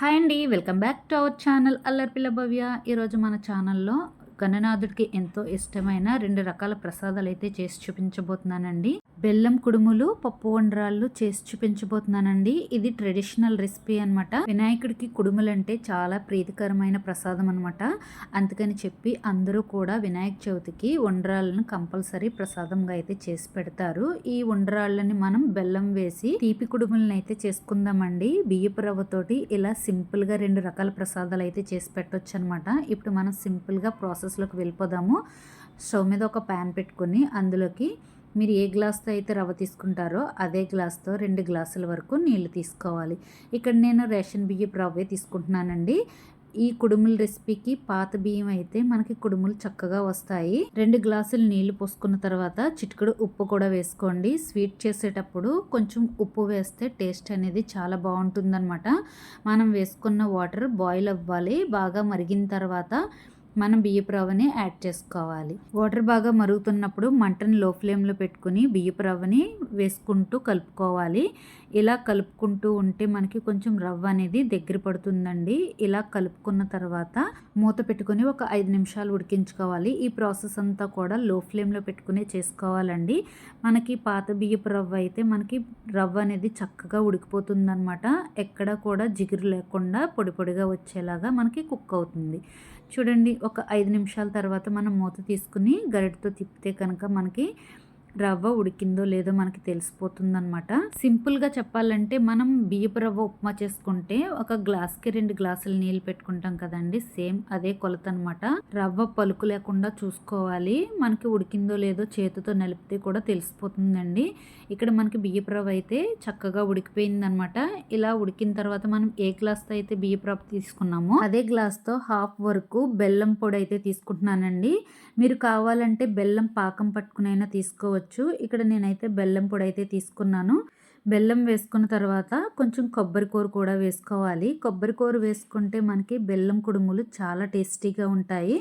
Hi అండి welcome back to our channel Allaripilla Bhavya. ఈరోజు మన ఛానల్లో గణనాథుడికి ఎంతో ఇష్టమైన రెండు రకాల ప్రసాదాలు అయితే చేసి చూపించబోతున్నానండి. బెల్లం కుడుములు పప్పు వండరాళ్ళు చేసి చూపించబోతున్నానండి. ఇది ట్రెడిషనల్ రెసిపీ అనమాట వినాయకుడికి కుడుములు అంటే చాలా ప్రీతికరమైన ప్రసాదం అనమాట అందుకని చెప్పి అందరూ కూడా వినాయక చవితికి వండరాళ్ళను కంపల్సరీ ప్రసాదంగా అయితే చేసి పెడతారు. ఈ వండరాళ్ళని మనం బెల్లం వేసి తీపి కుడుములను అయితే చేసుకుందామండి. బియ్యపు రవ్వతోటి ఇలా సింపుల్గా రెండు రకాల ప్రసాదాలు అయితే చేసి పెట్టవచ్చు అనమాట ఇప్పుడు మనం సింపుల్గా ప్రాసెస్లోకి వెళ్ళిపోదాము. స్టవ్ మీద ఒక ప్యాన్ పెట్టుకుని అందులోకి మీరు ఏ గ్లాస్తో అయితే రవ్వ తీసుకుంటారో అదే గ్లాస్తో రెండు గ్లాసుల వరకు నీళ్ళు తీసుకోవాలి. ఇక్కడ నేను రేషన్ బియ్యపు రవ్వే తీసుకుంటున్నానండి. ఈ కుడుముల రెసిపీకి పాత బియ్యం అయితే మనకి కుడుములు చక్కగా వస్తాయి. రెండు గ్లాసులు నీళ్ళు పోసుకున్న తర్వాత చిటికడు ఉప్పు కూడా వేసుకోండి. స్వీట్ చేసేటప్పుడు కొంచెం ఉప్పు వేస్తే టేస్ట్ అనేది చాలా బాగుంటుందన్నమాట. మనం వేసుకున్న వాటర్ బాయిల్ అవ్వాలి. బాగా మరిగిన తర్వాత మనం బియ్యపు రవ్వని యాడ్ చేసుకోవాలి. వాటర్ బాగా మరుగుతున్నప్పుడు మంటను లో ఫ్లేమ్లో పెట్టుకుని బియ్యపు రవ్వని వేసుకుంటూ కలుపుకోవాలి. ఇలా కలుపుకుంటూ ఉంటే మనకి కొంచెం రవ్వ అనేది దగ్గర పడుతుందండి. ఇలా కలుపుకున్న తర్వాత మూత పెట్టుకుని ఒక ఐదు నిమిషాలు ఉడికించుకోవాలి. ఈ ప్రాసెస్ అంతా కూడా లో ఫ్లేమ్లో పెట్టుకునే చేసుకోవాలండి. మనకి పాత బియ్యపు రవ్వ అయితే మనకి రవ్వ అనేది చక్కగా ఉడికిపోతుందనమాట ఎక్కడ కూడా జిగురు లేకుండా పొడి పొడిగా వచ్చేలాగా మనకి కుక్ అవుతుంది. చూడండి ఒక ఐదు నిమిషాల తర్వాత మనం మూత తీసుకుని గరిటతో తిప్పితే కనుక మనకి రవ్వ ఉడికిందో లేదో మనకి తెలిసిపోతుందనమాట సింపుల్గా చెప్పాలంటే మనం బియ్యపు రవ్వ ఉప్మా చేసుకుంటే ఒక గ్లాస్కి రెండు గ్లాసులు నీళ్ళు పెట్టుకుంటాం కదండి. సేమ్ అదే కొలత అనమాట రవ్వ పలుకు లేకుండా చూసుకోవాలి. మనకి ఉడికిందో లేదో చేతితో నలిపితే కూడా తెలిసిపోతుందండి. ఇక్కడ మనకి బియ్యపు రవ్వ అయితే చక్కగా ఉడికిపోయిందనమాట ఇలా ఉడికిన తర్వాత మనం ఏ గ్లాస్తో అయితే బియ్యపు రవ్వ తీసుకున్నామో అదే గ్లాస్తో హాఫ్ వరకు బెల్లం పొడి అయితే తీసుకుంటున్నానండి. మీరు కావాలంటే బెల్లం పాకం పట్టుకునైనా తీసుకోవచ్చు. చేసుకోవచ్చు ఇక్కడ నేనైతే బెల్లం పొడి అయితే తీసుకున్నాను. బెల్లం వేసుకున్న తర్వాత కొంచెం కొబ్బరి కూర కూడా వేసుకోవాలి. కొబ్బరి కూర వేసుకుంటే మనకి బెల్లం కుడుములు చాలా టేస్టీగా ఉంటాయి.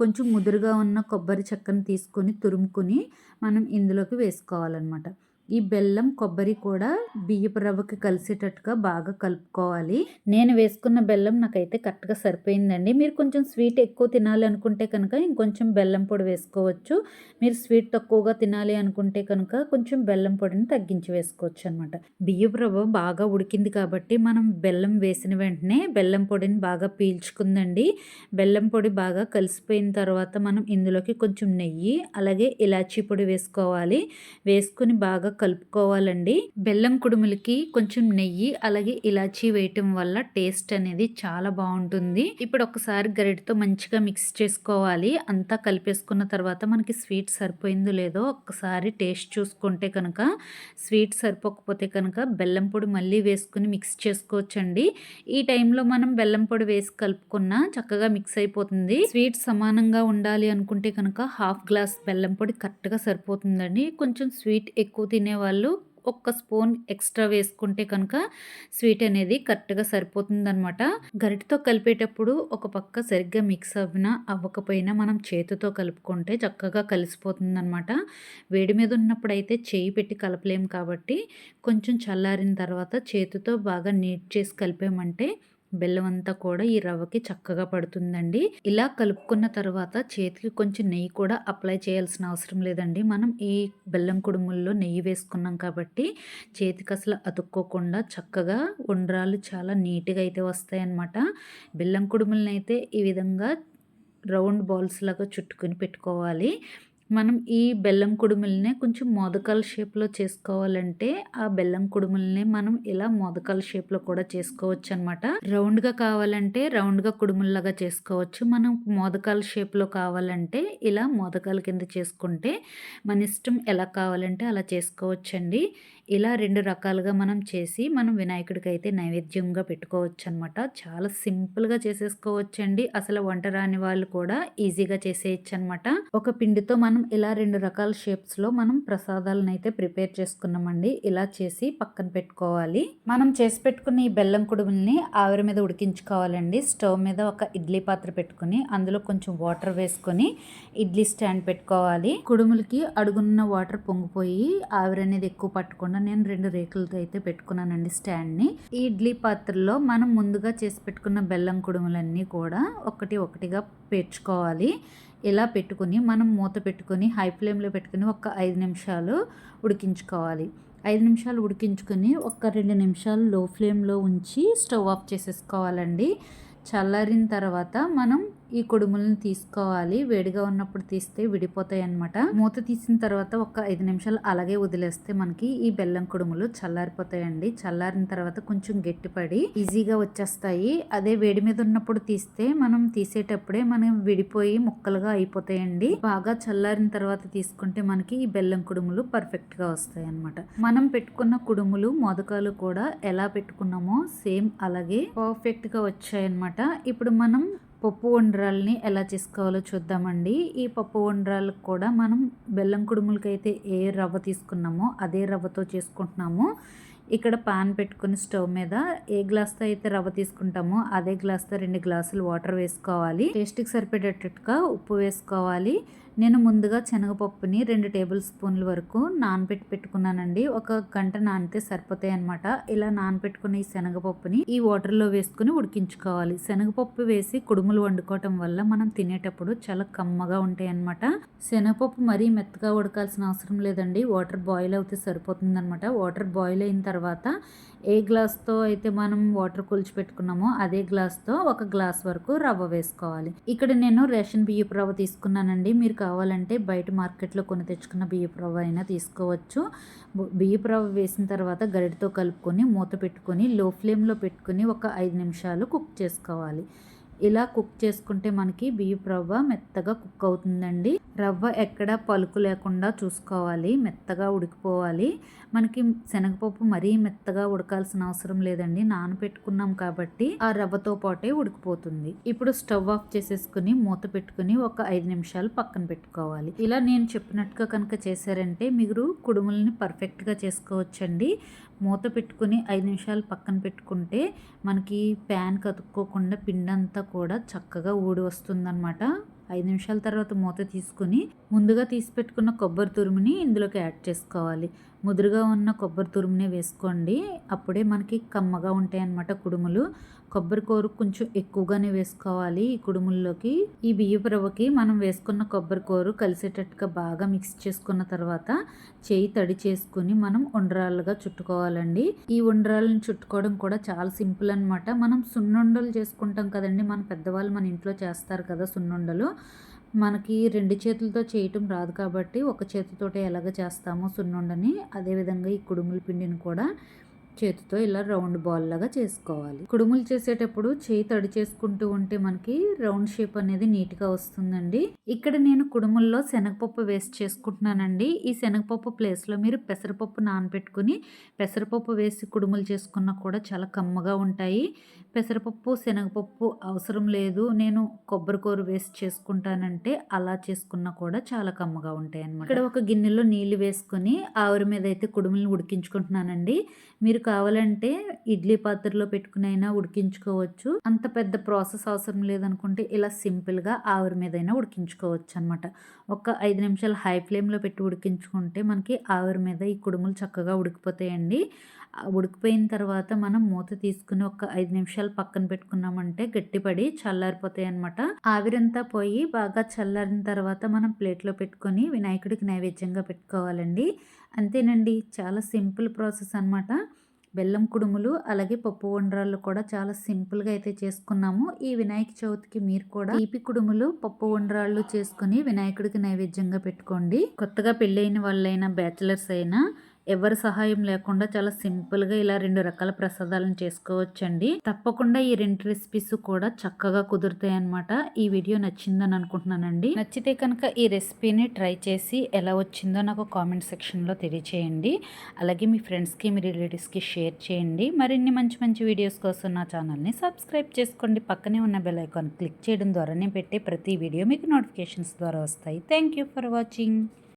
కొంచెం ముదురుగా ఉన్న కొబ్బరి చెక్కను తీసుకొని తురుముకుని మనం ఇందులోకి వేసుకోవాలన్నమాట. ఈ బెల్లం కొబ్బరి కూడా బియ్యపు రవ్వకి కలిసేటట్టుగా బాగా కలుపుకోవాలి. నేను వేసుకున్న బెల్లం నాకైతే కరెక్ట్గా సరిపోయిందండి. మీరు కొంచెం స్వీట్ ఎక్కువ తినాలి అనుకుంటే కనుక ఇంకొంచెం బెల్లం పొడి వేసుకోవచ్చు. మీరు స్వీట్ తక్కువగా తినాలి అనుకుంటే కనుక కొంచెం బెల్లం పొడిని తగ్గించి వేసుకోవచ్చు అనమాట బియ్యపు రవ్వ బాగా ఉడికింది కాబట్టి మనం బెల్లం వేసిన వెంటనే బెల్లం పొడిని బాగా పీల్చుకుందండి. బెల్లం పొడి బాగా కలిసిపోయిన తర్వాత మనం ఇందులోకి కొంచెం నెయ్యి అలాగే ఇలాచీ పొడి వేసుకోవాలి. వేసుకుని బాగా కలుపుకోవాలండి. బెల్లం కుడుములకి కొంచెం నెయ్యి అలాగే ఇలాచీ వేయటం వల్ల టేస్ట్ అనేది చాలా బాగుంటుంది. ఇప్పుడు ఒకసారి గరిటతో మంచిగా మిక్స్ చేసుకోవాలి. అంతా కలిపేసుకున్న తర్వాత మనకి స్వీట్ సరిపోయిందో లేదో ఒకసారి టేస్ట్ చూసుకుంటే కనుక స్వీట్ సరిపోకపోతే కనుక బెల్లం పొడి మళ్ళీ వేసుకుని మిక్స్ చేసుకోవచ్చండి. ఈ టైంలో మనం బెల్లం పొడి వేసి కలుపుకున్న చక్కగా మిక్స్ అయిపోతుంది. స్వీట్ సమానంగా ఉండాలి అనుకుంటే కనుక హాఫ్ గ్లాస్ బెల్లం పొడి కరెక్ట్గా సరిపోతుందండి. కొంచెం స్వీట్ ఎక్కువ తినే తినేవాళ్ళు ఒక్క స్పూన్ ఎక్స్ట్రా వేసుకుంటే కనుక స్వీట్ అనేది కరెక్ట్గా సరిపోతుందనమాట గరిటితో కలిపేటప్పుడు ఒక పక్క సరిగ్గా మిక్స్ అవ్వినా అవ్వకపోయినా మనం చేతితో కలుపుకుంటే చక్కగా కలిసిపోతుందనమాట వేడి మీద ఉన్నప్పుడు అయితే చేయి పెట్టి కలపలేము కాబట్టి కొంచెం చల్లారిన తర్వాత చేతితో బాగా నీట్ చేసి కలిపామంటే బెల్లం అంతా కూడా ఈ రవ్వకి చక్కగా పడుతుందండి. ఇలా కలుపుకున్న తర్వాత చేతికి కొంచెం నెయ్యి కూడా అప్లై చేయాల్సిన అవసరం లేదండి. మనం ఈ బెల్లం కుడుముల్లో నెయ్యి వేసుకున్నాం కాబట్టి చేతికి అసలు అతుక్కోకుండా చక్కగా ఉండ్రాలు చాలా నీట్గా అయితే వస్తాయన్నమాట. బెల్లం కుడుములనైతే అయితే ఈ విధంగా రౌండ్ బాల్స్ లాగా చుట్టుకుని పెట్టుకోవాలి. మనం ఈ బెల్లం కుడుములనే కొంచెం మోదకాల షేప్లో చేసుకోవాలంటే ఆ బెల్లం కుడుములనే మనం ఇలా మోదకాల షేప్లో కూడా చేసుకోవచ్చు అనమాట రౌండ్గా కావాలంటే రౌండ్గా కుడుముల్లాగా చేసుకోవచ్చు. మనం మోదకాల షేప్లో కావాలంటే ఇలా మోదకాల కింద చేసుకుంటే మన ఇష్టం ఎలా కావాలంటే అలా చేసుకోవచ్చండి. ఇలా రెండు రకాలుగా మనం చేసి మనం వినాయకుడికి అయితే నైవేద్యంగా పెట్టుకోవచ్చు అనమాట చాలా సింపుల్గా చేసేసుకోవచ్చండి. అసలు వంట రాని వాళ్ళు కూడా ఈజీగా చేసేయచ్చు అనమాట ఒక పిండితో మనం ఇలా రెండు రకాల షేప్స్లో మనం ప్రసాదాలను అయితే ప్రిపేర్ చేసుకున్నామండి. ఇలా చేసి పక్కన పెట్టుకోవాలి. మనం చేసి పెట్టుకున్న ఈ బెల్లం కుడుముల్ని ఆవిరి మీద ఉడికించుకోవాలండి. స్టవ్ మీద ఒక ఇడ్లీ పాత్ర పెట్టుకుని అందులో కొంచెం వాటర్ వేసుకొని ఇడ్లీ స్టాండ్ పెట్టుకోవాలి. కుడుములకి అడుగున్న వాటర్ పొంగిపోయి ఆవిరి అనేది ఎక్కువ పట్టకుండా నేను రెండు రేకులతో అయితే పెట్టుకున్నానండి స్టాండ్ని. ఈ ఇడ్లీ పాత్రలో మనం ముందుగా చేసి పెట్టుకున్న బెల్లం కుడుములన్నీ కూడా ఒకటి ఒకటిగా పేర్చుకోవాలి. ఇలా పెట్టుకుని మనం మూత పెట్టుకొని హై ఫ్లేమ్లో పెట్టుకుని ఒక ఐదు నిమిషాలు ఉడికించుకోవాలి. ఐదు నిమిషాలు ఉడికించుకొని ఒక రెండు నిమిషాలు లో ఫ్లేమ్లో ఉంచి స్టవ్ ఆఫ్ చేసేసుకోవాలండి. చల్లారిన తర్వాత మనం ఈ కుడుములను తీసుకోవాలి. వేడిగా ఉన్నప్పుడు తీస్తే విడిపోతాయి అనమాట మూత తీసిన తర్వాత ఒక ఐదు నిమిషాలు అలాగే వదిలేస్తే మనకి ఈ బెల్లం కుడుములు చల్లారిపోతాయండి. చల్లారిన తర్వాత కొంచెం గట్టిపడి ఈజీగా వచ్చేస్తాయి. అదే వేడి మీద ఉన్నప్పుడు తీస్తే మనం తీసేటప్పుడే మనం విడిపోయి ముక్కలుగా అయిపోతాయండి. బాగా చల్లారిన తర్వాత తీసుకుంటే మనకి ఈ బెల్లం కుడుములు పర్ఫెక్ట్గా వస్తాయి అనమాట మనం పెట్టుకున్న కుడుములు మోదకాలు కూడా ఎలా పెట్టుకున్నామో సేమ్ అలాగే పర్ఫెక్ట్గా వచ్చాయన్నమాట. ఇప్పుడు మనం పప్పు వండ్రాలని ఎలా చేసుకోవాలో చూద్దామండి. ఈ పప్పు వండ్రాలకు కూడా మనం బెల్లం కుడుములకైతే ఏ రవ్వ తీసుకున్నామో అదే రవ్వతో చేసుకుంటున్నాము. ఇక్కడ పాన్ పెట్టుకుని స్టవ్ మీద ఏ గ్లాస్తో అయితే రవ్వ తీసుకుంటామో అదే గ్లాస్తో రెండు గ్లాసులు వాటర్ వేసుకోవాలి. టేస్ట్కి సరిపడేటట్టుగా ఉప్పు వేసుకోవాలి. నేను ముందుగా శనగపప్పుని రెండు టేబుల్ స్పూన్ల వరకు నానబెట్టి పెట్టుకున్నానండి. ఒక గంట నానితే సరిపోతాయి అనమాట ఇలా నానబెట్టుకున్న ఈ శనగపప్పుని ఈ వాటర్లో వేసుకుని ఉడికించుకోవాలి. శనగపప్పు వేసి కుడుములు వండుకోవటం వల్ల మనం తినేటప్పుడు చాలా కమ్మగా ఉంటాయి అనమాట శనగపప్పు మరీ మెత్తగా ఉడకాల్సిన అవసరం లేదండి. వాటర్ బాయిల్ అవుతే సరిపోతుంది అనమాట వాటర్ బాయిల్ అయిన తర్వాత ఏ గ్లాస్తో అయితే మనం వాటర్ కొలిచి పెట్టుకున్నామో అదే గ్లాస్తో ఒక గ్లాస్ వరకు రవ్వ వేసుకోవాలి. ఇక్కడ నేను రేషన్ బియ్యపు రవ్వ తీసుకున్నానండి. మీరు కావాలంటే బయట మార్కెట్లో కొని తెచ్చుకున్న బియ్యపు రవ్వ అయినా తీసుకోవచ్చు. బియ్యపు రవ్వ వేసిన తర్వాత గరిటతో కలుపుకొని మూత పెట్టుకొని లో ఫ్లేమ్లో పెట్టుకొని ఒక ఐదు నిమిషాలు కుక్ చేసుకోవాలి. ఇలా కుక్ చేసుకుంటే మనకి బియ్యపు రవ్వ మెత్తగా కుక్ అవుతుందండి. రవ్వ ఎక్కడ పలుకు లేకుండా చూసుకోవాలి మెత్తగా ఉడికిపోవాలి. మనకి శనగపప్పు మరీ మెత్తగా ఉడకాల్సిన అవసరం లేదండి. నానబెట్టుకున్నాం కాబట్టి ఆ రవ్వతో పాటే ఉడికిపోతుంది. ఇప్పుడు స్టవ్ ఆఫ్ చేసేసుకుని మూత పెట్టుకుని ఒక ఐదు నిమిషాలు పక్కన పెట్టుకోవాలి. ఇలా నేను చెప్పినట్టుగా కనుక చేశారంటే మీరు కుడుములని పర్ఫెక్ట్గా చేసుకోవచ్చండి. మూత పెట్టుకుని ఐదు నిమిషాలు పక్కన పెట్టుకుంటే మనకి ప్యాన్ కతుక్కోకుండా పిండంతా కూడా చక్కగా ఊడి వస్తుందన్నమాట. ఐదు నిమిషాల తర్వాత మూత తీసుకుని ముందుగా తీసి పెట్టుకున్న కొబ్బరి తురుముని ఇందులోకి యాడ్ చేసుకోవాలి. ముదురుగా ఉన్న కొబ్బరి తురుమునే వేసుకోండి. అప్పుడే మనకి కమ్మగా ఉంటాయి అన్నమాట కుడుములు. కొబ్బరి కూర కొంచెం ఎక్కువగానే వేసుకోవాలి ఈ కుడుముల్లోకి. ఈ బియ్యపు మనం వేసుకున్న కొబ్బరి కూర కలిసేటట్టుగా బాగా మిక్స్ చేసుకున్న తర్వాత చేయి తడి చేసుకుని మనం ఉండరాలుగా చుట్టుకోవాలండి. ఈ ఉండరాలను చుట్టుకోవడం కూడా చాలా సింపుల్ అనమాట మనం సున్నుండలు చేసుకుంటాం కదండి. మన పెద్దవాళ్ళు మన ఇంట్లో చేస్తారు కదా సున్నుండలు. మనకి రెండు చేతులతో చేయటం రాదు కాబట్టి ఒక చేతితోటే ఎలాగ చేస్తామో సున్నుండని. అదేవిధంగా ఈ కుడుముల పిండిని కూడా చేతితో ఇలా రౌండ్ బాల్ లాగా చేసుకోవాలి. కుడుములు చేసేటప్పుడు చేయి తడి చేసుకుంటూ ఉంటే మనకి రౌండ్ షేప్ అనేది నీట్గా వస్తుందండి. ఇక్కడ నేను కుడుముల్లో శనగపప్పు వేస్ట్ చేసుకుంటున్నానండి. ఈ శనగపప్పు ప్లేస్లో మీరు పెసరపప్పు నానబెట్టుకుని పెసరపప్పు వేసి కుడుములు చేసుకున్నా కూడా చాలా కమ్మగా ఉంటాయి. పెసరపప్పు శనగపప్పు అవసరం లేదు. నేను కొబ్బరి కూర వేసి చేసుకుంటానంటే అలా చేసుకున్నా కూడా చాలా కమ్మగా ఉంటాయి అనమాట ఇక్కడ ఒక గిన్నెలో నీళ్ళు వేసుకొని ఆవిరి మీద అయితే కుడుములను ఉడికించుకుంటున్నానండి. మీరు కావాలంటే ఇడ్లీ పాత్రలో పెట్టుకునైనా ఉడికించుకోవచ్చు. అంత పెద్ద ప్రాసెస్ అవసరం లేదనుకుంటే ఇలా సింపుల్గా ఆవిరి మీద అయినా ఉడికించుకోవచ్చు అనమాట ఒక ఐదు నిమిషాలు హై ఫ్లేమ్లో పెట్టి ఉడికించుకుంటే మనకి ఆవిరి మీద ఈ కుడుములు చక్కగా ఉడికిపోతాయండి. ఉడికిపోయిన తర్వాత మనం మూత తీసుకుని ఒక ఐదు నిమిషాలు పక్కన పెట్టుకున్నామంటే గట్టిపడి చల్లారిపోతాయి అనమాట ఆవిరంతా పోయి బాగా చల్లారిన తర్వాత మనం ప్లేట్లో పెట్టుకొని వినాయకుడికి నైవేద్యంగా పెట్టుకోవాలండి. అంతేనండి చాలా సింపుల్ ప్రాసెస్ అనమాట బెల్లం కుడుములు అలాగే పప్పు వండరాళ్ళు కూడా చాలా సింపుల్గా అయితే చేసుకున్నాము. ఈ వినాయక చవితికి మీరు కూడా తీపి కుడుములు పప్పు వండరాళ్ళు చేసుకుని వినాయకుడికి నైవేద్యంగా పెట్టుకోండి. కొత్తగా పెళ్ళైన వాళ్ళైనా బ్యాచిలర్స్ అయినా ఎవరి సహాయం లేకుండా చాలా సింపుల్గా ఇలా రెండు రకాల ప్రసాదాలను చేసుకోవచ్చండి. తప్పకుండా ఈ రెండు రెసిపీస్ కూడా చక్కగా కుదురుతాయి అనమాట ఈ వీడియో నచ్చిందని అనుకుంటున్నానండి. నచ్చితే కనుక ఈ రెసిపీని ట్రై చేసి ఎలా వచ్చిందో నాకు కామెంట్ సెక్షన్లో తెలియచేయండి. అలాగే మీ ఫ్రెండ్స్కి మీ రిలేటివ్స్కి షేర్ చేయండి. మరిన్ని మంచి మంచి వీడియోస్ కోసం నా ఛానల్ని సబ్స్క్రైబ్ చేసుకోండి. పక్కనే ఉన్న బెల్ ఐకాన్ క్లిక్ చేయడం ద్వారా నేను పెట్టే ప్రతి వీడియో మీకు నోటిఫికేషన్స్ ద్వారా వస్తాయి. Thank you for watching.